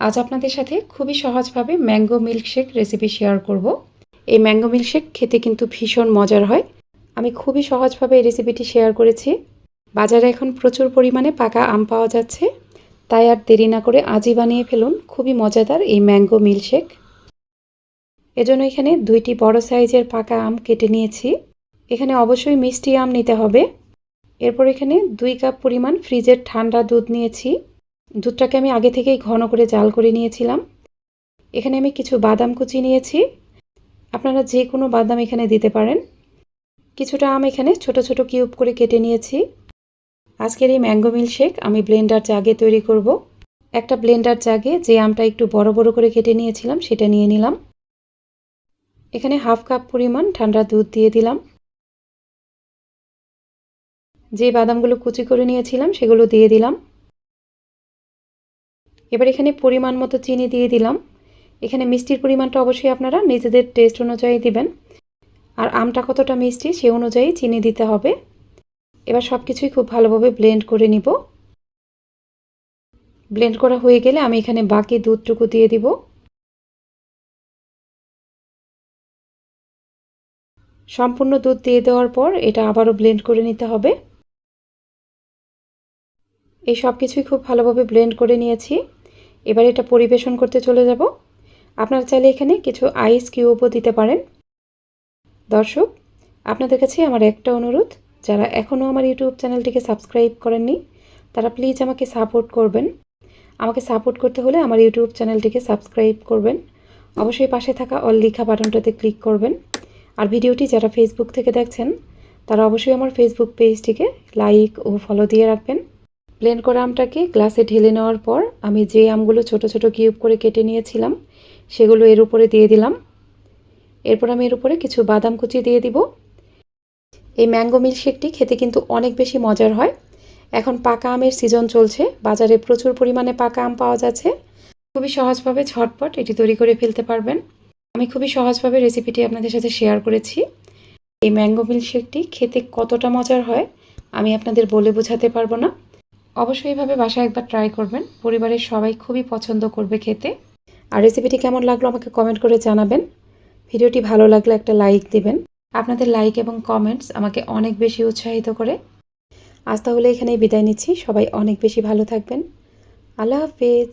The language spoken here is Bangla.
আজ আপনাদের সাথে খুবই সহজভাবে ম্যাঙ্গো মিল্কশেক রেসিপি শেয়ার করব। এই ম্যাঙ্গো মিল্কশেক খেতে কিন্তু ভীষণ মজার হয়। আমি খুবই সহজভাবে এই রেসিপিটি শেয়ার করেছি। বাজারে এখন প্রচুর পরিমাণে পাকা আম পাওয়া যাচ্ছে। তাই আর দেরি না করে আজই বানিয়ে ফেলুন খুবই মজাদার এই ম্যাঙ্গো মিল্কশেক। এজন্য এখানে দুইটি বড় সাইজের পাকা আম কেটে নিয়েছি। এখানে অবশ্যই মিষ্টি আম নিতে হবে। এরপর এখানে দুই কাপ পরিমাণ ফ্রিজের ঠান্ডা দুধ নিয়েছি। দুধটাকে আমি আগে থেকেই ঘন করে জাল করে নিয়েছিলাম। এখানে আমি কিছু বাদাম কুচি নিয়েছি। আপনারা যে কোনো বাদাম এখানে দিতে পারেন। কিছুটা আম এখানে ছোট ছোট কিউব করে কেটে নিয়েছি। আজকের এই ম্যাঙ্গো মিল্কশেক আমি ব্লেন্ডার জাগে তৈরি করব। একটা ব্লেন্ডার জাগে যে আমটা একটু বড় বড় করে কেটে নিয়েছিলাম, সেটা নিয়ে নিলাম। এখানে হাফ কাপ পরিমাণ ঠান্ডা দুধ দিয়ে দিলাম। যে বাদামগুলো কুচি করে নিয়েছিলাম, সেগুলো দিয়ে দিলাম। এবার এখানে পরিমাণ মতো চিনি দিয়ে দিলাম। এখানে মিষ্টির পরিমাণটা অবশ্যই আপনারা নিজেদের টেস্ট অনুযায়ী দিবেন। আর আমটা কতটা মিষ্টি সে অনুযায়ী চিনি দিতে হবে। এবার সব কিছুই খুব ভালোভাবে ব্লেন্ড করে নিব। ব্লেন্ড করা হয়ে গেলে আমি এখানে বাকি দুধটুকু দিয়ে দিব। সম্পূর্ণ দুধ দিয়ে দেওয়ার পর এটা আবারও ব্লেন্ড করে নিতে হবে। এই সব কিছুই খুব ভালোভাবে ব্লেন্ড করে নিয়েছি। এবার এটা পরিবেশন করতে চলে যাব। আপনারা চাইলে এখানে কিছু আইস কিউবও দিতে পারেন। দর্শক, আপনাদের কাছে আমার একটা অনুরোধ, যারা এখনও আমার ইউটিউব চ্যানেলটিকে সাবস্ক্রাইব করেননি, তারা প্লিজ আমাকে সাপোর্ট করবেন। আমাকে সাপোর্ট করতে হলে আমার ইউটিউব চ্যানেলটিকে সাবস্ক্রাইব করবেন। অবশ্যই পাশে থাকা অল লিখা বাটনটাতে ক্লিক করবেন। আর ভিডিওটি যারা ফেসবুক থেকে দেখছেন, তারা অবশ্যই আমার ফেসবুক পেজটিকে লাইক ও ফলো দিয়ে রাখবেন। প্লেন করা আমটাকে গ্লাসে ঢেলে নেওয়ার পর আমি যে আমগুলো ছোট ছোট কিউব করে কেটে নিয়েছিলাম, সেগুলো এর উপরে দিয়ে দিলাম। এরপর আমি এর উপরে কিছু বাদাম কুচি দিয়ে দিব। এই ম্যাঙ্গো মিল্কশেকটি খেতে কিন্তু অনেক বেশি মজার হয়। এখন পাকা আমের সিজন চলছে, বাজারে প্রচুর পরিমাণে পাকা আম পাওয়া যাচ্ছে। খুবই সহজভাবে ঝটপট এটি তৈরি করে ফেলতে পারবেন। আমি খুবই সহজভাবে রেসিপিটি আপনাদের সাথে শেয়ার করেছি। এই ম্যাঙ্গো মিল্কশেকটি খেতে কতটা মজার হয়, আমি আপনাদের বলে বোঝাতে পারব না। অবশ্যই এইভাবে বাসায় একবার ট্রাই করবেন। পরিবারের সবাই খুবই পছন্দ করবে খেতে। আর রেসিপিটি কেমন লাগল আমাকে কমেন্ট করে জানাবেন। ভিডিওটি ভালো লাগলে একটা লাইক দিবেন। আপনাদের লাইক এবং কমেন্টস আমাকে অনেক বেশি উৎসাহিত করে। আজ তাহলে এখানেই বিদায় নিচ্ছি। সবাই অনেক বেশি ভালো থাকবেন। আল্লাহ হাফেজ।